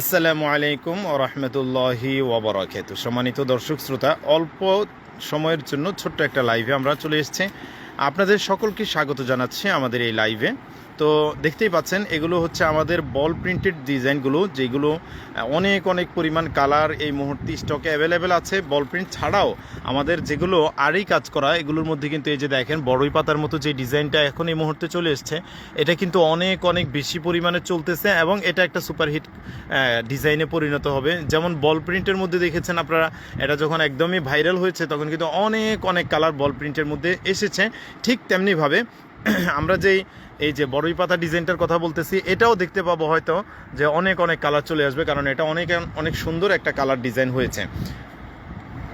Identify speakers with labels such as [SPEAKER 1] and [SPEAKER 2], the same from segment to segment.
[SPEAKER 1] আসসালামু আলাইকুম রহমতুল্লাহি ওবরাকাত সম্মানিত দর্শক শ্রোতা অল্প সময়ের জন্য ছোট্ট একটা লাইভে আমরা চলে এসেছি আপনাদের সকলকে স্বাগত জানাচ্ছি আমাদের এই লাইভে তো দেখতেই পাচ্ছেন এগুলো হচ্ছে আমাদের বল প্রিন্টেড ডিজাইনগুলো যেগুলো অনেক অনেক পরিমাণ কালার এই মুহূর্তে স্টকে অ্যাভেলেবেল আছে বল প্রিন্ট ছাড়াও আমাদের যেগুলো আরই কাজ করা এগুলোর মধ্যে কিন্তু এই যে দেখেন বড়ই পাতার মতো যে ডিজাইনটা এখন এই মুহূর্তে চলে এসছে এটা কিন্তু অনেক অনেক বেশি পরিমাণে চলতেছে এবং এটা একটা সুপারহিট ডিজাইনে পরিণত হবে যেমন বল প্রিন্টের মধ্যে দেখেছেন আপনারা এটা যখন একদমই ভাইরাল হয়েছে তখন কিন্তু অনেক অনেক কালার বল প্রিন্টের মধ্যে এসেছে ঠিক তেমনিভাবে আমরা যেই এই যে বড়ই পাতা ডিজাইনটার কথা বলতেছি এটাও দেখতে পাবো হয়তো যে অনেক অনেক কালার চলে আসবে কারণ এটা অনেক অনেক সুন্দর একটা কালার ডিজাইন হয়েছে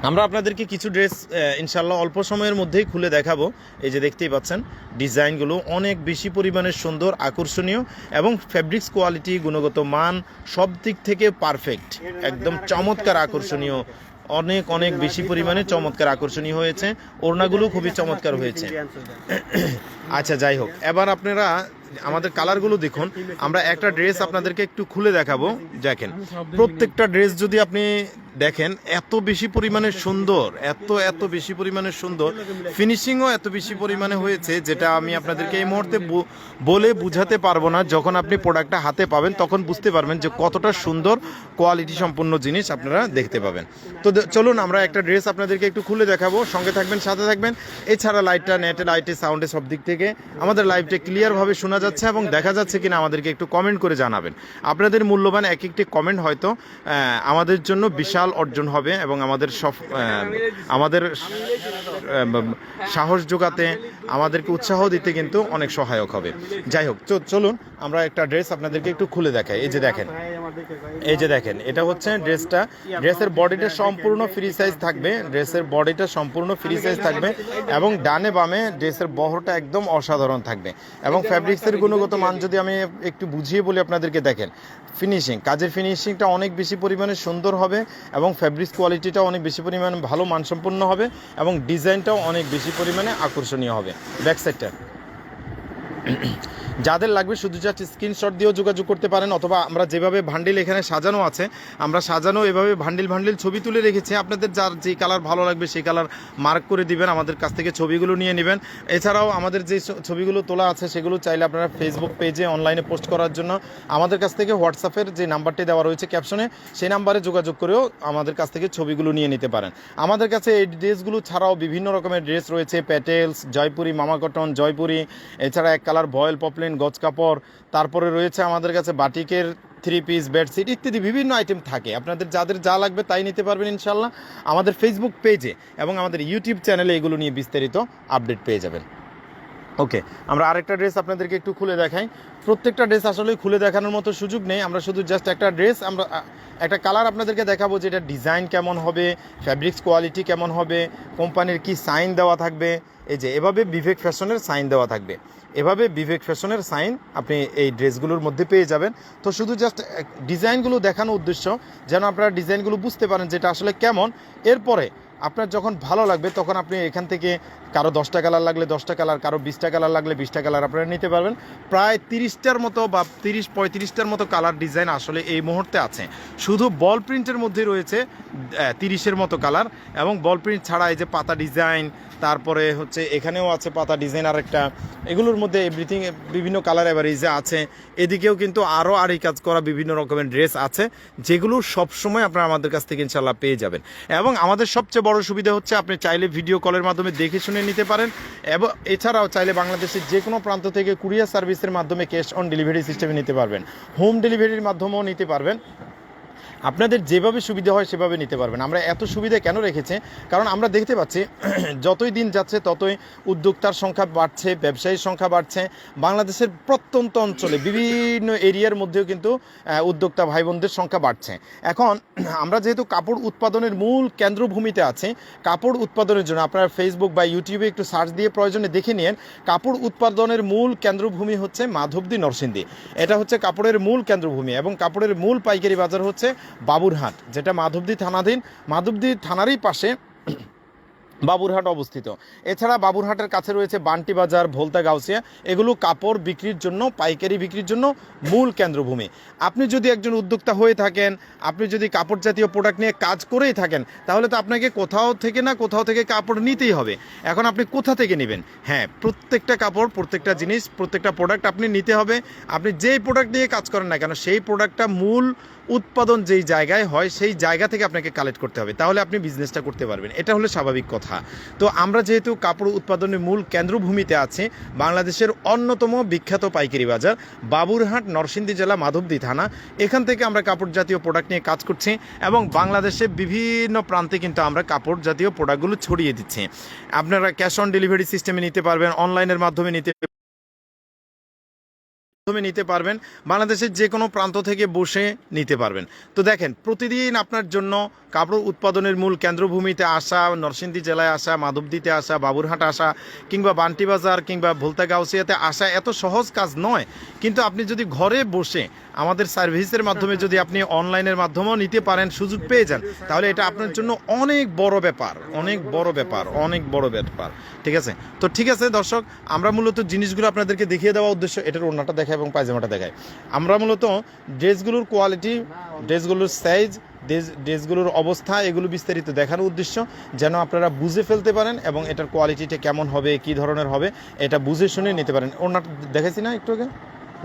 [SPEAKER 1] আমরা আপনাদেরকে কিছু ড্রেস ইনশাল্লাহ অল্প সময়ের মধ্যেই খুলে দেখাবো এই যে দেখতেই পাচ্ছেন ডিজাইনগুলো অনেক বেশি পরিমাণের সুন্দর আকর্ষণীয় এবং ফ্যাব্রিক্স কোয়ালিটি গুণগত মান সব দিক থেকে পারফেক্ট একদম চমৎকার আকর্ষণীয় অনেক অনেক বেশি পরিমাণে চমৎকার আকর্ষণীয় হয়েছে ওড়নাগুলো খুবই চমৎকার হয়েছে আচ্ছা যাই হোক এবার আপনারা আমাদের কালারগুলো দেখুন আমরা একটা ড্রেস আপনাদেরকে একটু খুলে দেখাবো দেখেন প্রত্যেকটা ড্রেস যদি আপনি দেখেন এত বেশি পরিমাণে সুন্দর এত এত বেশি পরিমাণে সুন্দর ফিনিশিংও এত বেশি পরিমাণে হয়েছে যেটা আমি আপনাদেরকে এই মুহূর্তে বলে বুঝাতে পারবো না যখন আপনি প্রোডাক্টটা হাতে পাবেন তখন বুঝতে পারবেন যে কতটা সুন্দর কোয়ালিটি সম্পূর্ণ জিনিস আপনারা দেখতে পাবেন তো চলুন আমরা একটা ড্রেস আপনাদেরকে একটু খুলে দেখাবো সঙ্গে থাকবেন সাথে থাকবেন এছাড়া লাইটটা নেটে লাইটে সাউন্ডে সব দিক থেকে আমাদের লাইভটা ক্লিয়ারভাবে শোনা শোনা যাচ্ছে এবং দেখা যাচ্ছে কিনা আমাদেরকে একটু কমেন্ট করে জানাবেন আপনাদের মূল্যবান এক একটি কমেন্ট হয়তো আমাদের জন্য বিশাল অর্জন হবে এবং আমাদের সব আমাদের সাহস যোগাতে আমাদেরকে উৎসাহ দিতে কিন্তু অনেক সহায়ক হবে যাই হোক চলুন আমরা একটা ড্রেস আপনাদেরকে একটু খুলে দেখাই এই যে দেখেন এই যে দেখেন এটা হচ্ছে ড্রেসটা ড্রেসের বডিটা সম্পূর্ণ ফ্রি সাইজ থাকবে ড্রেসের বডিটা সম্পূর্ণ ফ্রি সাইজ থাকবে এবং ডানে বামে ড্রেসের বহরটা একদম অসাধারণ থাকবে এবং ফ্যাব্রিক্সের গুণগত মান যদি আমি একটু বুঝিয়ে বলি আপনাদেরকে দেখেন ফিনিশিং কাজের ফিনিশিংটা অনেক বেশি পরিমাণে সুন্দর হবে এবং ফ্যাব্রিক্স কোয়ালিটিটা অনেক বেশি পরিমাণে ভালো মানসম্পন্ন হবে এবং ডিজাইনটাও অনেক বেশি পরিমাণে আকর্ষণীয় হবে ব্যাক সাইডটা যাদের লাগবে শুধু জাস্ট স্ক্রিনশট দিয়েও যোগাযোগ করতে পারেন অথবা আমরা যেভাবে ভান্ডিল এখানে সাজানো আছে আমরা সাজানো এভাবে ভান্ডিল ভান্ডিল ছবি তুলে রেখেছি আপনাদের যার যে কালার ভালো লাগবে সেই কালার মার্ক করে দিবেন আমাদের কাছ থেকে ছবিগুলো নিয়ে নেবেন এছাড়াও আমাদের যে ছবিগুলো তোলা আছে সেগুলো চাইলে আপনারা ফেসবুক পেজে অনলাইনে পোস্ট করার জন্য আমাদের কাছ থেকে হোয়াটসঅ্যাপের যে নাম্বারটি দেওয়া রয়েছে ক্যাপশনে সেই নাম্বারে যোগাযোগ করেও আমাদের কাছ থেকে ছবিগুলো নিয়ে নিতে পারেন আমাদের কাছে এই ড্রেসগুলো ছাড়াও বিভিন্ন রকমের ড্রেস রয়েছে প্যাটেলস জয়পুরি মামা কটন জয়পুরি এছাড়া এক কালার বয়েল পপলেন গার্মেন্ট গজ কাপড় তারপরে রয়েছে আমাদের কাছে বাটিকের থ্রি পিস বেডশিট ইত্যাদি বিভিন্ন আইটেম থাকে আপনাদের যাদের যা লাগবে তাই নিতে পারবেন ইনশাল্লাহ আমাদের ফেসবুক পেজে এবং আমাদের ইউটিউব চ্যানেলে এগুলো নিয়ে বিস্তারিত আপডেট পেয়ে যাবেন ওকে আমরা আরেকটা ড্রেস আপনাদেরকে একটু খুলে দেখাই প্রত্যেকটা ড্রেস আসলে খুলে দেখানোর মতো সুযোগ নেই আমরা শুধু জাস্ট একটা ড্রেস আমরা একটা কালার আপনাদেরকে দেখাবো যে এটা ডিজাইন কেমন হবে ফ্যাব্রিক্স কোয়ালিটি কেমন হবে কোম্পানির কি সাইন দেওয়া থাকবে এই যে এভাবে বিবেক ফ্যাশনের সাইন দেওয়া থাকবে এভাবে বিবেক ফ্যাশনের সাইন আপনি এই ড্রেসগুলোর মধ্যে পেয়ে যাবেন তো শুধু জাস্ট ডিজাইনগুলো দেখানো উদ্দেশ্য যেন আপনারা ডিজাইনগুলো বুঝতে পারেন যেটা আসলে কেমন এরপরে আপনার যখন ভালো লাগবে তখন আপনি এখান থেকে কারো দশটা কালার লাগলে দশটা কালার কারো বিশটা কালার লাগলে বিশটা কালার আপনারা নিতে পারবেন প্রায় তিরিশটার মতো বা তিরিশ পঁয়ত্রিশটার মতো কালার ডিজাইন আসলে এই মুহূর্তে আছে শুধু বল প্রিন্টের মধ্যে রয়েছে তিরিশের মতো কালার এবং বল প্রিন্ট ছাড়া এই যে পাতা ডিজাইন তারপরে হচ্ছে এখানেও আছে পাতা ডিজাইন আর একটা এগুলোর মধ্যে এভরিথিং বিভিন্ন কালার অ্যাভারেজে আছে এদিকেও কিন্তু আরও এই কাজ করা বিভিন্ন রকমের ড্রেস আছে যেগুলো সবসময় আপনারা আমাদের কাছ থেকে ইনশাল্লাহ পেয়ে যাবেন এবং আমাদের সবচেয়ে বড় সুবিধা হচ্ছে আপনি চাইলে ভিডিও কলের মাধ্যমে দেখে শুনে নিতে পারেন এবং এছাড়াও চাইলে বাংলাদেশের যে কোনো প্রান্ত থেকে কুরিয়ার সার্ভিসের মাধ্যমে ক্যাশ অন ডেলিভারি সিস্টেমে নিতে পারবেন হোম ডেলিভারির মাধ্যমেও নিতে পারবেন আপনাদের যেভাবে সুবিধা হয় সেভাবে নিতে পারবেন আমরা এত সুবিধা কেন রেখেছে কারণ আমরা দেখতে পাচ্ছি যতই দিন যাচ্ছে ততই উদ্যোক্তার সংখ্যা বাড়ছে ব্যবসায়ীর সংখ্যা বাড়ছে বাংলাদেশের প্রত্যন্ত অঞ্চলে বিভিন্ন এরিয়ার মধ্যেও কিন্তু উদ্যোক্তা ভাই বোনদের সংখ্যা বাড়ছে এখন আমরা যেহেতু কাপড় উৎপাদনের মূল কেন্দ্রভূমিতে আছে কাপড় উৎপাদনের জন্য আপনারা ফেসবুক বা ইউটিউবে একটু সার্চ দিয়ে প্রয়োজনে দেখে নিন কাপড় উৎপাদনের মূল কেন্দ্রভূমি হচ্ছে মাধবদী নরসিংদী এটা হচ্ছে কাপড়ের মূল কেন্দ্রভূমি এবং কাপড়ের মূল পাইকারি বাজার হচ্ছে বাবুরহাট যেটা মাধবদী থানাধীন মাধবদী থানারই পাশে বাবুরহাট অবস্থিত এছাড়া বাবুরহাটের কাছে রয়েছে বান্টি বাজার ভোলতা গাউসিয়া এগুলো কাপড় বিক্রির জন্য পাইকারি বিক্রির জন্য মূল কেন্দ্রভূমি আপনি যদি একজন উদ্যোক্তা হয়ে থাকেন আপনি যদি কাপড় জাতীয় প্রোডাক্ট নিয়ে কাজ করেই থাকেন তাহলে তো আপনাকে কোথাও থেকে না কোথাও থেকে কাপড় নিতেই হবে এখন আপনি কোথা থেকে নেবেন হ্যাঁ প্রত্যেকটা কাপড় প্রত্যেকটা জিনিস প্রত্যেকটা প্রোডাক্ট আপনি নিতে হবে আপনি যেই প্রোডাক্ট নিয়ে কাজ করেন না কেন সেই প্রোডাক্টটা মূল উৎপাদন যেই জায়গায় হয় সেই জায়গা থেকে আপনাকে কালেক্ট করতে হবে তাহলে আপনি বিজনেসটা করতে পারবেন এটা হলো স্বাভাবিক কথা তো আমরা যেহেতু কাপড় উৎপাদনের মূল কেন্দ্রভূমিতে আছি বাংলাদেশের অন্যতম বিখ্যাত পাইকারি বাজার বাবুরহাট নরসিংদী জেলা মাধবদী থানা এখান থেকে আমরা কাপড় জাতীয় প্রোডাক্ট নিয়ে কাজ করছি এবং বাংলাদেশে বিভিন্ন প্রান্তে কিন্তু আমরা কাপড় জাতীয় প্রোডাক্টগুলো ছড়িয়ে দিচ্ছি আপনারা ক্যাশ অন ডেলিভারি সিস্টেমে নিতে পারবেন অনলাইনের মাধ্যমে নিতে মাধ্যমে নিতে পারবেন বাংলাদেশের যে কোনো প্রান্ত থেকে বসে নিতে পারবেন তো দেখেন প্রতিদিন আপনার জন্য কাপড় উৎপাদনের মূল কেন্দ্রভূমিতে আসা নরসিংদী জেলায় আসা মাধবদীতে আসা বাবুরহাট আসা কিংবা বান্টিবাজার কিংবা ভোলতাগাউসিয়াতে আসা এত সহজ কাজ নয় কিন্তু আপনি যদি ঘরে বসে আমাদের সার্ভিসের মাধ্যমে যদি আপনি অনলাইনের মাধ্যমেও নিতে পারেন সুযোগ পেয়ে যান তাহলে এটা আপনার জন্য অনেক বড় ব্যাপার অনেক বড় ব্যাপার অনেক বড় ব্যাপার ঠিক আছে তো ঠিক আছে দর্শক আমরা মূলত জিনিসগুলো আপনাদেরকে দেখিয়ে দেওয়া উদ্দেশ্য এটার অন্যটা দেখায় এবং পায়জামাটা দেখায় আমরা মূলত ড্রেসগুলোর কোয়ালিটি ড্রেসগুলোর সাইজ ড্রেসগুলোর অবস্থা এগুলো বিস্তারিত দেখানোর উদ্দেশ্য যেন আপনারা বুঝে ফেলতে পারেন এবং এটার কোয়ালিটিটা কেমন হবে কি ধরনের হবে এটা বুঝে শুনে নিতে পারেন ওনার দেখেছি না একটু আগে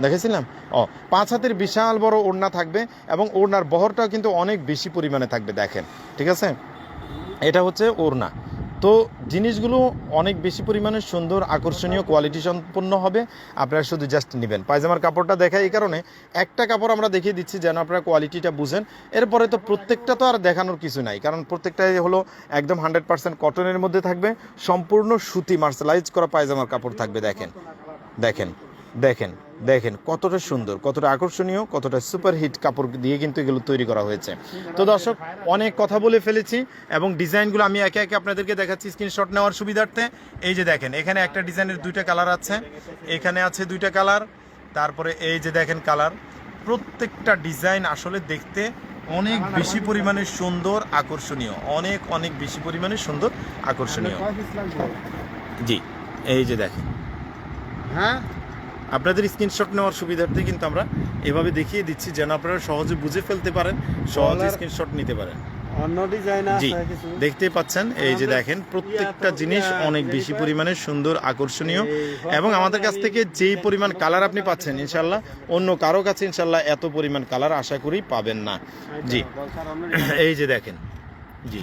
[SPEAKER 1] দেখেছিলাম ও পাঁচ হাতের বিশাল বড় ওড়না থাকবে এবং ওড়নার বহরটাও কিন্তু অনেক বেশি পরিমাণে থাকবে দেখেন ঠিক আছে এটা হচ্ছে ওড়না তো জিনিসগুলো অনেক বেশি পরিমাণে সুন্দর আকর্ষণীয় কোয়ালিটি সম্পন্ন হবে আপনারা শুধু জাস্ট নেবেন পায়জামার কাপড়টা দেখায় এই কারণে একটা কাপড় আমরা দেখিয়ে দিচ্ছি যেন আপনারা কোয়ালিটিটা বুঝেন এরপরে তো প্রত্যেকটা তো আর দেখানোর কিছু নাই কারণ প্রত্যেকটাই হলো একদম হান্ড্রেড পার্সেন্ট কটনের মধ্যে থাকবে সম্পূর্ণ সুতি মার্শালাইজ করা পায়জামার কাপড় থাকবে দেখেন দেখেন দেখেন দেখেন কতটা সুন্দর কতটা আকর্ষণীয় কতটা সুপারহিট কাপড় দিয়ে কিন্তু এগুলো তৈরি করা হয়েছে তো দর্শক অনেক কথা বলে ফেলেছি এবং ডিজাইনগুলো আমি একে একে আপনাদেরকে দেখাচ্ছি স্ক্রিনশট নেওয়ার সুবিধার্থে এই যে দেখেন এখানে একটা ডিজাইনের দুইটা কালার আছে এখানে আছে দুইটা কালার তারপরে এই যে দেখেন কালার প্রত্যেকটা ডিজাইন আসলে দেখতে অনেক বেশি পরিমাণে সুন্দর আকর্ষণীয় অনেক অনেক বেশি পরিমাণে সুন্দর আকর্ষণীয় জি এই যে দেখেন হ্যাঁ আপনাদের স্ক্রিনশট নেওয়ার সুবিধার্থে কিন্তু আমরা এভাবে দেখিয়ে দিচ্ছি যেন আপনারা সহজে বুঝে ফেলতে পারেন সহজে স্ক্রিনশট নিতে পারেন জি দেখতে পাচ্ছেন এই যে দেখেন প্রত্যেকটা জিনিস অনেক বেশি পরিমাণে সুন্দর আকর্ষণীয় এবং আমাদের কাছ থেকে যেই পরিমাণ কালার আপনি পাচ্ছেন ইনশাল্লাহ অন্য কারো কাছে ইনশাল্লাহ এত পরিমাণ কালার আশা করি পাবেন না আচ্ছা, জি এই যে দেখেন জি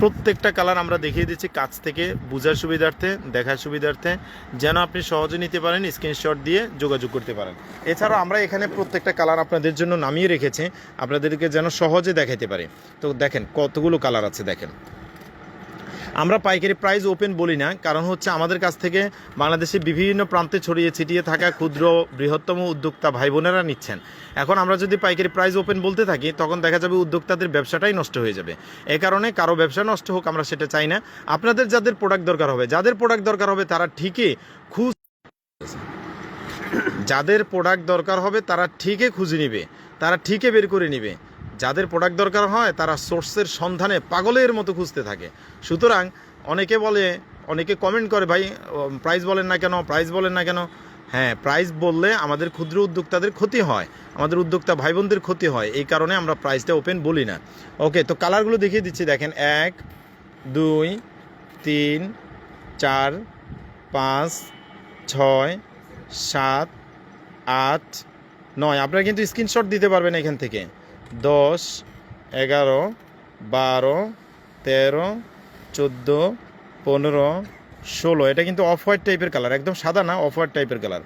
[SPEAKER 1] প্রত্যেকটা কালার আমরা দেখিয়ে দিচ্ছি কাছ থেকে বোঝার সুবিধার্থে দেখার সুবিধার্থে যেন আপনি সহজে নিতে পারেন স্ক্রিনশট দিয়ে যোগাযোগ করতে পারেন এছাড়াও আমরা এখানে প্রত্যেকটা কালার আপনাদের জন্য নামিয়ে রেখেছি আপনাদেরকে যেন সহজে দেখাতে পারি তো দেখেন কতগুলো কালার আছে দেখেন আমরা পাইকারি প্রাইস ওপেন বলি না কারণ হচ্ছে আমাদের কাছ থেকে বাংলাদেশে বিভিন্ন প্রান্তে ছড়িয়ে ছিটিয়ে থাকা ক্ষুদ্র বৃহত্তম উদ্যোক্তা ভাই বোনেরা নিচ্ছেন এখন আমরা যদি পাইকারি প্রাইস ওপেন বলতে থাকি তখন দেখা যাবে উদ্যোক্তাদের ব্যবসাটাই নষ্ট হয়ে যাবে এ কারণে কারো ব্যবসা নষ্ট হোক আমরা সেটা চাই না আপনাদের যাদের প্রোডাক্ট দরকার হবে যাদের প্রোডাক্ট দরকার হবে তারা ঠিকই খুশ যাদের প্রোডাক্ট দরকার হবে তারা ঠিকই খুঁজে নিবে তারা ঠিকই বের করে নিবে যাদের প্রোডাক্ট দরকার হয় তারা সোর্সের সন্ধানে পাগলের মতো খুঁজতে থাকে সুতরাং অনেকে বলে অনেকে কমেন্ট করে ভাই প্রাইস বলেন না কেন প্রাইস বলেন না কেন হ্যাঁ প্রাইস বললে আমাদের ক্ষুদ্র উদ্যোক্তাদের ক্ষতি হয় আমাদের উদ্যোক্তা ভাই বোনদের ক্ষতি হয় এই কারণে আমরা প্রাইসটা ওপেন বলি না ওকে তো কালারগুলো দেখিয়ে দিচ্ছি দেখেন এক দুই তিন চার পাঁচ ছয় সাত আট নয় আপনারা কিন্তু স্ক্রিনশট দিতে পারবেন এখান থেকে দশ এগারো বারো তেরো চোদ্দো পনেরো ষোলো এটা কিন্তু অফ হোয়াইট টাইপের কালার একদম সাদা না অফ হোয়াইট টাইপের কালার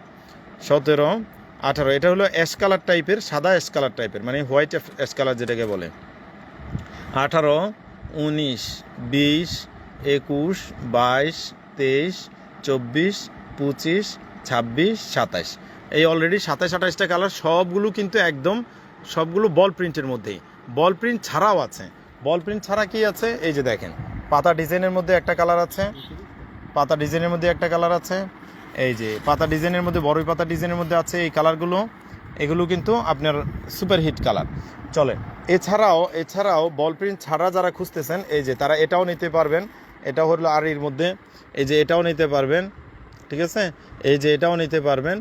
[SPEAKER 1] সতেরো আঠারো এটা হলো অ্যাশ কালার টাইপের সাদা অ্যাশ কালার টাইপের মানে হোয়াইট অ্যাশ কালার যেটাকে বলে আঠারো উনিশ বিশ একুশ বাইশ তেইশ চব্বিশ পঁচিশ ছাব্বিশ সাতাশ এই অলরেডি সাতাশ আঠাশটা কালার সবগুলো কিন্তু একদম সবগুলো বল প্রিন্টের মধ্যেই বল প্রিন্ট ছাড়াও আছে বল প্রিন্ট ছাড়া কি আছে এই যে দেখেন পাতা ডিজাইনের মধ্যে একটা কালার আছে পাতা ডিজাইনের মধ্যে একটা কালার আছে এই যে পাতা ডিজাইনের মধ্যে বড়ই পাতা ডিজাইনের মধ্যে আছে এই কালারগুলো এগুলো কিন্তু আপনার সুপার হিট কালার চলে এছাড়াও এছাড়াও বল প্রিন্ট ছাড়া যারা খুঁজতেছেন এই যে তারা এটাও নিতে পারবেন এটা হলো এর মধ্যে এই যে এটাও নিতে পারবেন ঠিক আছে এই যে এটাও নিতে পারবেন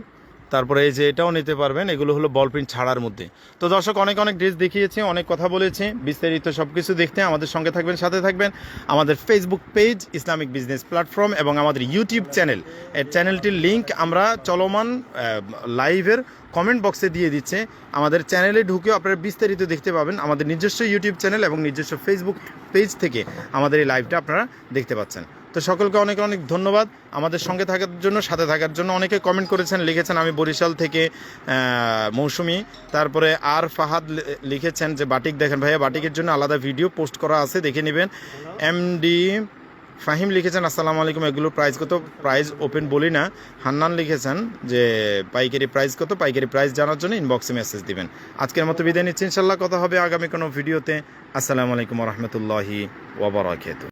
[SPEAKER 1] তারপরে এই যে এটাও নিতে পারবেন এগুলো হলো বল প্রিন্ট ছাড়ার মধ্যে তো দর্শক অনেক অনেক ড্রেস দেখিয়েছি অনেক কথা বলেছি বিস্তারিত সব কিছু দেখতে আমাদের সঙ্গে থাকবেন সাথে থাকবেন আমাদের Facebook page Islamic business platform এবং আমাদের ইউটিউব চ্যানেল এর চ্যানেলটির লিঙ্ক আমরা চলমান লাইভের কমেন্ট বক্সে দিয়ে দিচ্ছে আমাদের চ্যানেলে ঢুকেও আপনারা বিস্তারিত দেখতে পাবেন আমাদের নিজস্ব ইউটিউব চ্যানেল এবং নিজস্ব ফেসবুক পেজ থেকে আমাদের এই লাইভটা আপনারা দেখতে পাচ্ছেন তো সকলকে অনেক অনেক ধন্যবাদ আমাদের সঙ্গে থাকার জন্য সাথে থাকার জন্য অনেকে কমেন্ট করেছেন লিখেছেন আমি বরিশাল থেকে মৌসুমি তারপরে আর ফাহাদ লিখেছেন যে বাটিক দেখেন ভাইয়া বাটিকের জন্য আলাদা ভিডিও পোস্ট করা আছে দেখে নেবেন এমডি ফাহিম লিখেছেন আসসালামু আলাইকুম এগুলো প্রাইস কত প্রাইস ওপেন বলি না হান্নান লিখেছেন যে পাইকারি প্রাইস কত পাইকারি প্রাইস জানার জন্য ইনবক্সে মেসেজ দিবেন আজকের মতো বিদায় নিচ্ছি ইনশাল্লাহ কথা হবে আগামী কোনো ভিডিওতে আসসালামু আলাইকুম রহমতুল্লাহি ওবরাকাত